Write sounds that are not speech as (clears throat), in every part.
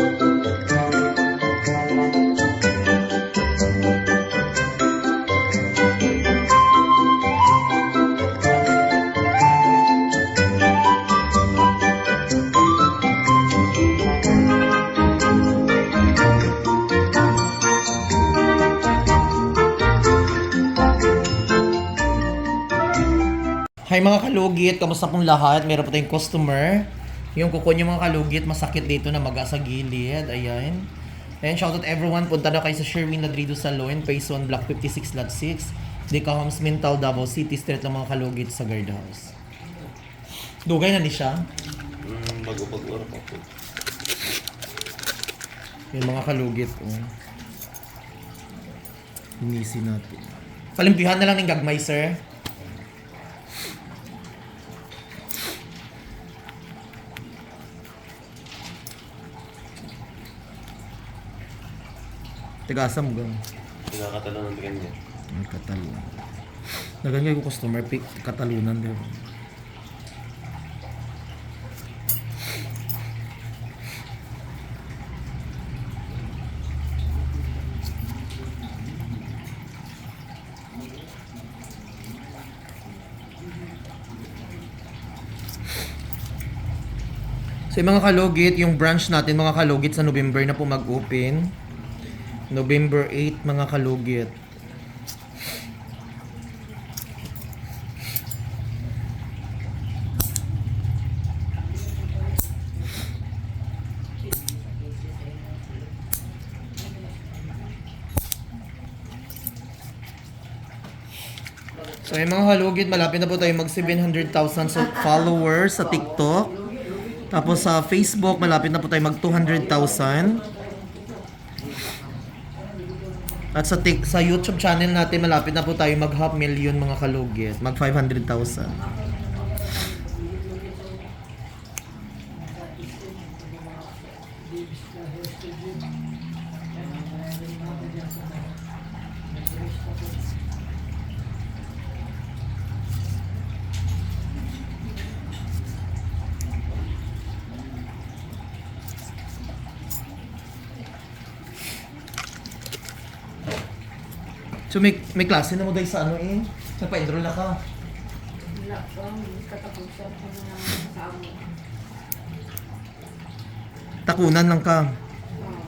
Hi mga kalugit, kamusta pong lahat? Meron po tayong customer. Yung kuko niyo mga kalugit, masakit dito na maga sa gilid. Ayan. Ayan, shoutout everyone. Punta na kayo sa Sherwin Ladrido Salon, Phase 1, Block 56, Lot 6. Deca Homes, Mintal, Davao City, Street ng mga kalugit sa guardhouse. Dugay na ni siya. Mm, bago-bago pa po. Yung mga kalugit. Oh. Inisi natin. Palimpihan na lang ng gagmay, sir. Tigasam gang. Pinakatalo ng tigan niya. Ang katalon. Nagan ko customer pick katalunan din. So yung mga kalugit, yung branch natin mga kalugit sa November na po mag-open. November 8 mga kalugit. So yung mga halugit, malapit na po tayo mag 700,000 sa followers sa TikTok. Tapos sa Facebook, malapit na po tayo mag 200,000. At sa tik sa YouTube channel natin, malapit na po tayo mag half million mga kalugit. Mag 500,000. So may, may klase na mo dahil sa ano eh. Nagpa-enroll na ka. Wala po, katapusan ko na sa amin. Takunan lang ka. Oo.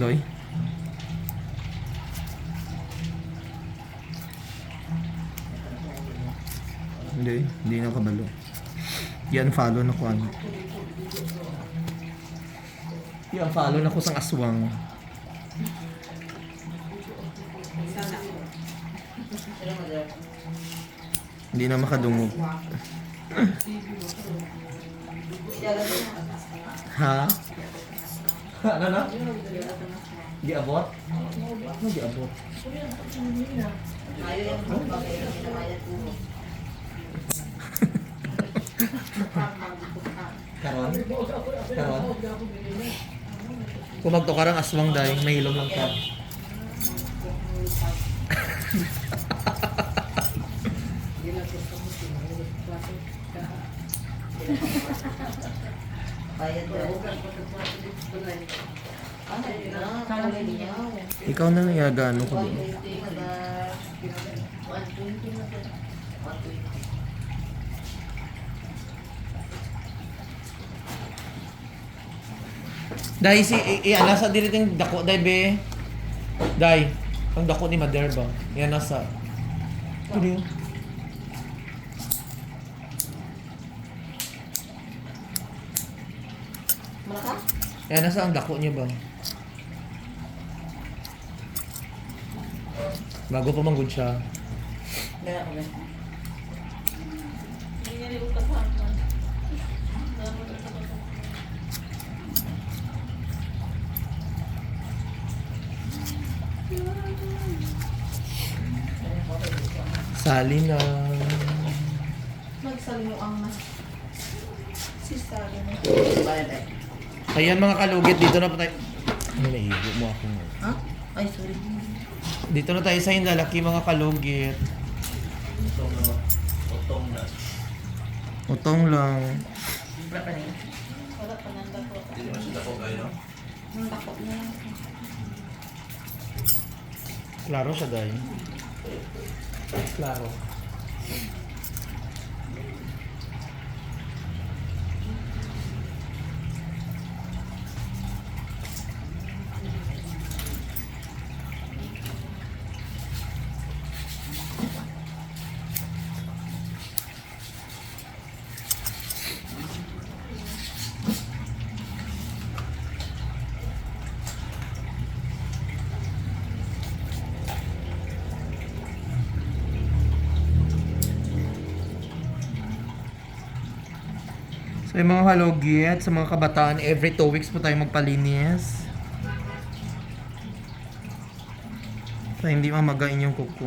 Loy. Hindi, hindi na kabalo. Yan follow na ko ano. Yan follow na ko sang aswang. Hindi na makadungog. ha? Ano na? Di abot? Ano di abot? Karon? Karon? Kung magtukarang aswang dahil, may hilom lang ka. Ikaw na lang yaga, ano ko din. Dahil si, i, i, nasa dili ting dako, dahil be. Dahil, ang dako ni Maderba. Yan nasa. Ano yun? Malaka? Yan nasa ang dako niya ba? Bago pa manggod siya. Meron ko ba? Sali na. Magsalino ang mas. Sister mo. Ayan mga kalugit, dito na po tayo. Ano naigo mo ako nga. Ha? Ay, sorry. Dito na tayo sa lalaki mga kalugit. Utong na. Utong na. Utong lang. Wala pa rin. Wala pa nang dako. Hindi naman siya dako kayo? Nang dako na lang. Klaro siya, day. Klaro. Yung mga halogit, sa mga kabataan, every two weeks po tayo magpalinis. Para hindi mamagain yung kuko.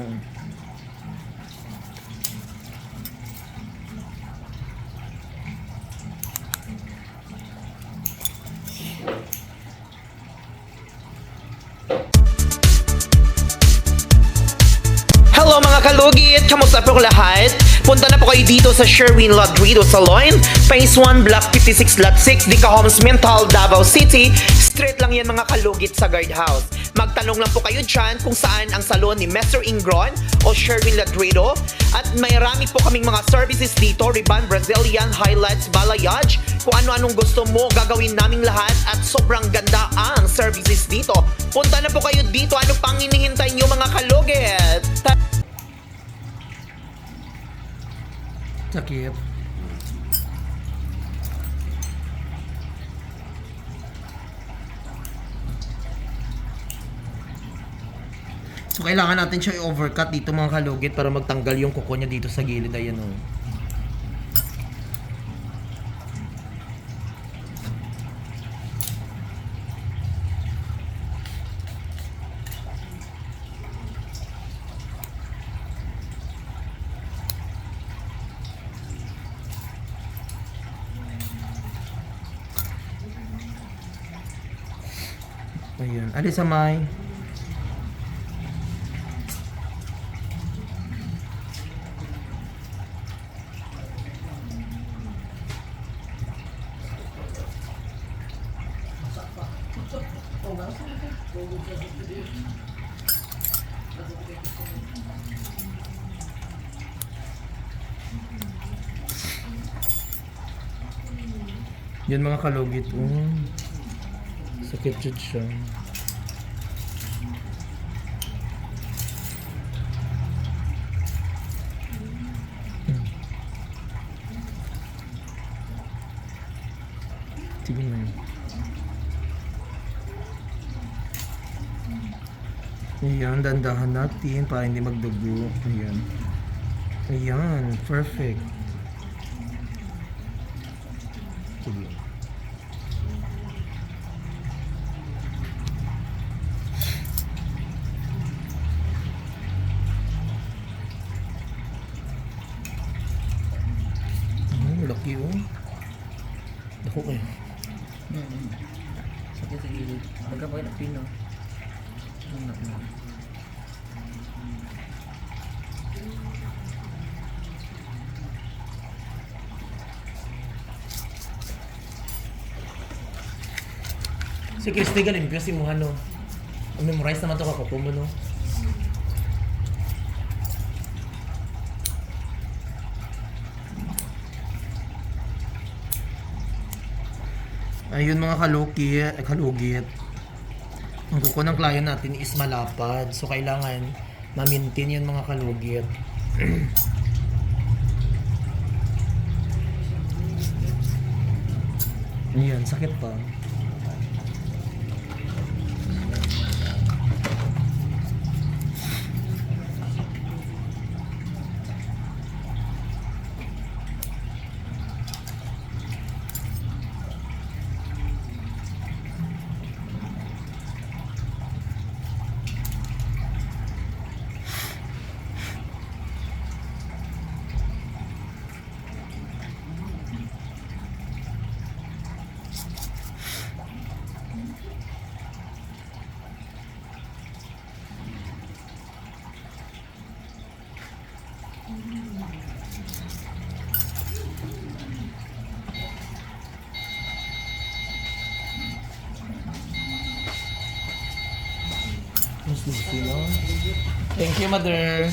Hello mga kalugit! Kamusta po lahat? Punta na po kayo dito sa Sherwin Ladrido Salon, Phase 1, Block 56, Lot 6, Dica Homes, Mental, Davao City. Straight lang yan mga kalugit sa guardhouse. Magtanong lang po kayo dyan kung saan ang salon ni Mr. Ingron o Sherwin Ladrido. At may rami po kaming mga services dito, Riban, Brazilian, Highlights, Balayage. Kung ano-anong gusto mo, gagawin naming lahat at sobrang ganda ang services dito. Punta na po kayo dito. Ano pang hinihintay nyo mga kalugit? Sakit. So kailangan natin siya i-overcut dito mga kalugit para magtanggal yung kuko niya dito sa gilid. Ayan o. Ayan. Alis sa may. Yan mga kalugit. Oh. Sakit jud siya. Sige na yun. Ayan, dandahan natin para hindi magdugo. Ayan. Ayan, perfect. Sige. Hmm, laki oh. Dako kayo. Sakit sa gilid. Pagka pa na pino. Anak na. Si Christy galimpyo si mo ano. Memorize naman to kakupo mo no. Ayun mga kalukit, eh, kalugit. Ang kuko ng client natin is malapad. So kailangan ma-maintain yun mga kalugit. (clears throat) Ayan, sakit pa. You, mother.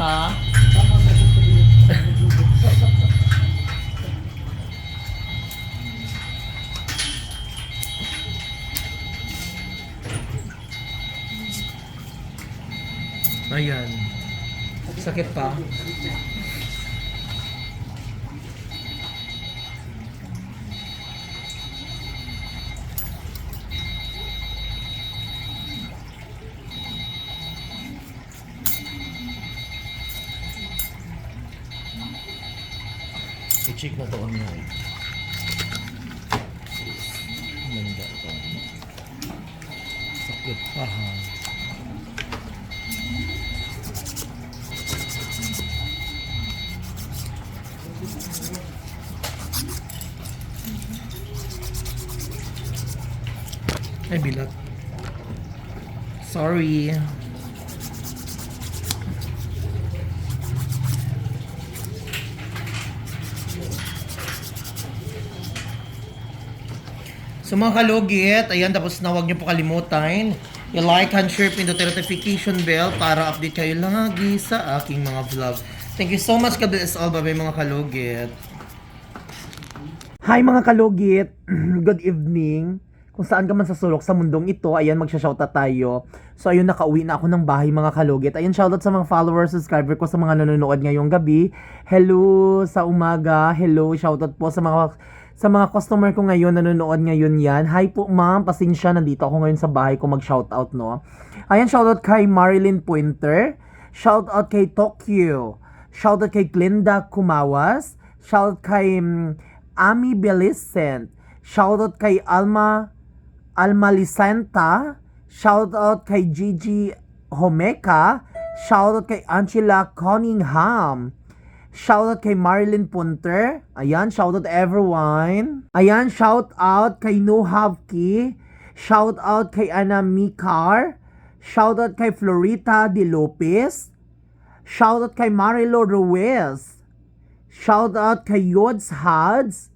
Ha? Ayan. Sakit pa. Pa ha. Ay, bilat. Sorry. Mga kalugit, ayan, tapos na huwag niyo po kalimutan. I-like and share pin the notification bell para update kayo lagi sa aking mga vlog. Thank you so much, God bless all. Bye-bye mga kalugit. Hi mga kalugit! (clears throat) Good evening! Kung saan ka man sa sulok sa mundong ito, ayan, magsha-shoutout tayo. So ayun, nakauwi na ako ng bahay mga kalugit. Ayan, shoutout sa mga followers, subscriber ko, sa mga nanonood ngayong gabi. Hello sa umaga. Hello, shoutout po sa mga sa mga customer ko ngayon, nanonood ngayon yan. Hi po ma'am, pasensya, nandito ako ngayon sa bahay ko mag-shoutout, no? Ayan, shoutout kay Marilyn Pointer. Shoutout kay Tokyo. Shoutout kay Glenda Kumawas. Shoutout kay mm, Ami Belicent. Shoutout kay Alma Alma Lisanta. Shoutout kay Gigi Homeka. Shoutout kay Angela Cunningham. Shoutout kay Marilyn Punter. Ayan, shoutout everyone. Ayan, shoutout kay No Havki. Shoutout kay Ana Mikar. Shoutout kay Florita De Lopez. Shoutout kay Marilo Ruiz. Shoutout kay Yods Hads.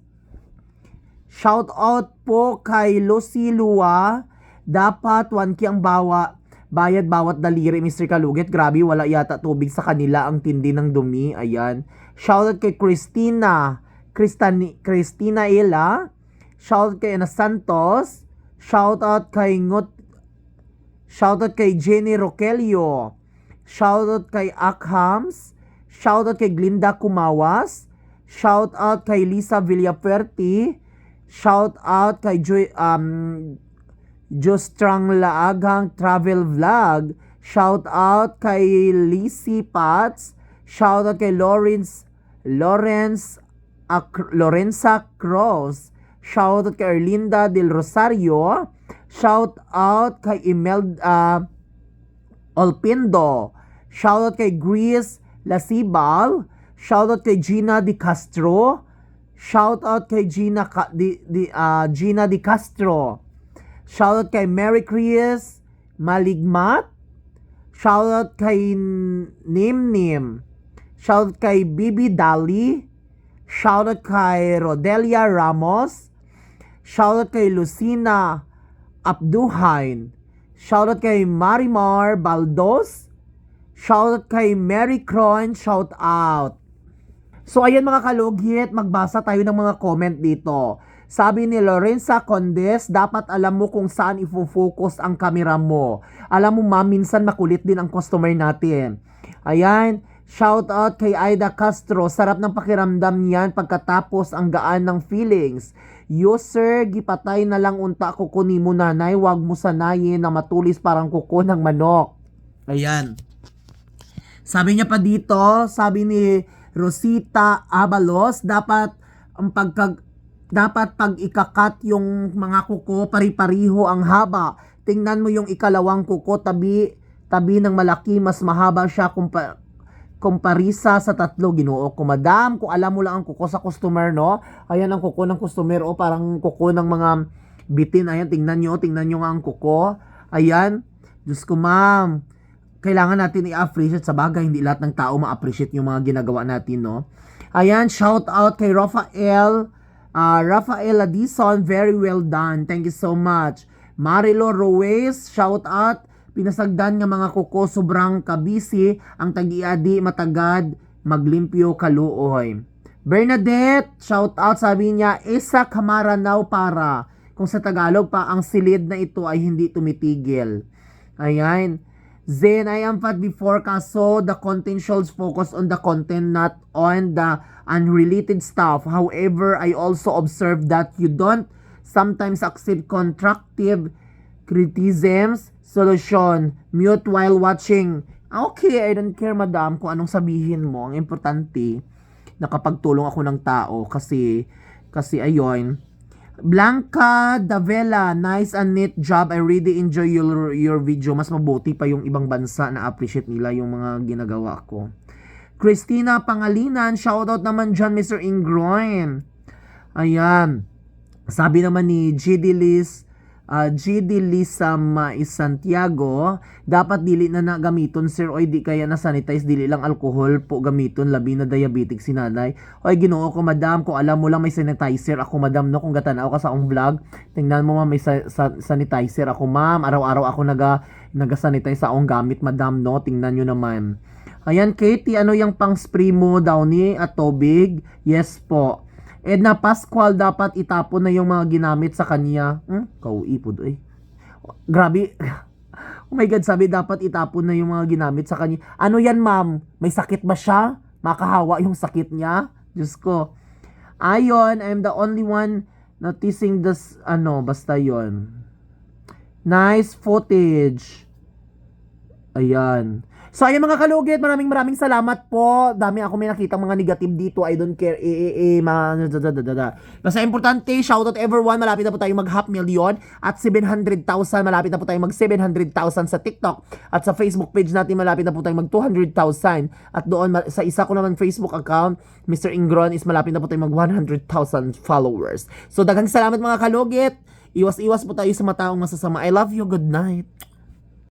Shoutout po kay Lucy Lua. Dapat 1K ang bawa bayad bawat daliri, Mr. Kalugit. Grabe, wala yata tubig sa kanila. Ang tindi ng dumi. Ayan. Shoutout kay Christina. Christani, Christina Ela. Shoutout kay Ana Santos. Shoutout kay Ngut Shoutout kay Jenny Rogelio. Shoutout kay Akhams. Shoutout kay Glinda Kumawas. Shoutout kay Lisa Villafuerte. Shoutout kay Joy, um, Jostrang Laagang Travel Vlog. Shoutout kay Lizzie Pats. Shoutout kay Lawrence Lawrence Ac- Lorenza Cross. Shoutout kay Erlinda Del Rosario. Shoutout kay Imelda Olpindo. Shoutout kay Grace Lasibal. Shoutout kay Gina Di Castro. Shoutout kay Gina Ka- Di, Di, ah, Gina Di Castro. Shoutout kay Mary Chris Maligmat. Shoutout kay Nim Nim. Shoutout kay Bibi Dali. Shoutout kay Rodelia Ramos. Shoutout kay Lucina Abduhain. Shoutout kay Marimar Baldos. Shoutout kay Mary Cron. Shout out. So ayan mga kalugit, magbasa tayo ng mga comment dito. Sabi ni Lorenza Condes, dapat alam mo kung saan ifo-focus ang kamera mo. Alam mo ma'am, minsan makulit din ang customer natin. Ayan, shout out kay Aida Castro. Sarap ng pakiramdam niyan pagkatapos ang gaan ng feelings. User, gipatay na lang unta kukunin mo nanay, wag mo sanayin na matulis parang kuko ng manok. Ayan. Sabi niya pa dito, sabi ni Rosita Abalos, dapat ang pagkag dapat pag ikakat yung mga kuko pari-pariho ang haba. Tingnan mo yung ikalawang kuko tabi tabi ng malaki mas mahaba siya kumpa, kumparisa sa tatlo ginoo ko madam kung alam mo lang ang kuko sa customer no ayan ang kuko ng customer o parang kuko ng mga bitin ayan tingnan nyo tingnan nyo nga ang kuko ayan Diyos ko ma'am kailangan natin i-appreciate sa bagay. Hindi lahat ng tao ma-appreciate yung mga ginagawa natin, no? Ayan, shout out kay Rafael. Uh, Rafael Adison, very well done. Thank you so much. Marilo Ruiz, shout out. Pinasagdan nga mga kuko sobrang kabisi ang tagiadi matagad maglimpyo kaluoy. Bernadette, shout out sabi niya, isa kamara now para. Kung sa Tagalog pa, ang silid na ito ay hindi tumitigil. Ayan. Zen, I am fat before kaso the content should focus on the content not on the unrelated stuff. However, I also observe that you don't sometimes accept constructive criticisms, solution, mute while watching. Ah, Okay, I don't care madam kung anong sabihin mo. Ang importante, nakapagtulong ako ng tao kasi, kasi ayon. Blanca Davela, nice and neat job. I really enjoy your, your video. Mas mabuti pa yung ibang bansa na appreciate nila yung mga ginagawa ko. Christina Pangalinan, shoutout naman dyan, Mr. Ingroin. Ayan. Sabi naman ni GD Liz, uh, GD Lisa Mais Santiago, dapat dili na na gamiton sir oy di kaya na sanitize dili lang alcohol po gamiton labi na diabetic si nanay. Oy Ginoo ko madam kung alam mo lang may sanitizer ako madam no kung gatanaw ka sa akong vlog tingnan mo ma'am may sa- sa- sanitizer ako ma'am araw-araw ako naga naga-sanitize sa akong gamit madam no tingnan nyo naman. Ayan Katie ano yung pang spray mo daw ni at tubig? Yes po. Edna Pascual dapat itapon na yung mga ginamit sa kanya. Hmm? Kauipod eh. Grabe. (laughs) Oh my God, sabi dapat itapon na yung mga ginamit sa kanya. Ano yan ma'am? May sakit ba siya? Makahawa yung sakit niya? Diyos ko. Ayon, I'm the only one noticing this, ano, basta yon Nice footage. Ayan. So, ayan mga kalugit, maraming maraming salamat po. Dami ako may nakita mga negative dito. I don't care. Eh, eh, eh, ma, da, da, da. Basta importante, shoutout everyone. Malapit na po tayo mag half million at 700,000. Malapit na po tayo mag 700,000 sa TikTok. At sa Facebook page natin, malapit na po tayo mag 200,000. At doon, sa isa ko naman Facebook account, Mr. Ingron is malapit na po tayo mag 100,000 followers. So, daghang salamat mga kalugit. Iwas-iwas po tayo sa mataong masasama. I love you. Good night.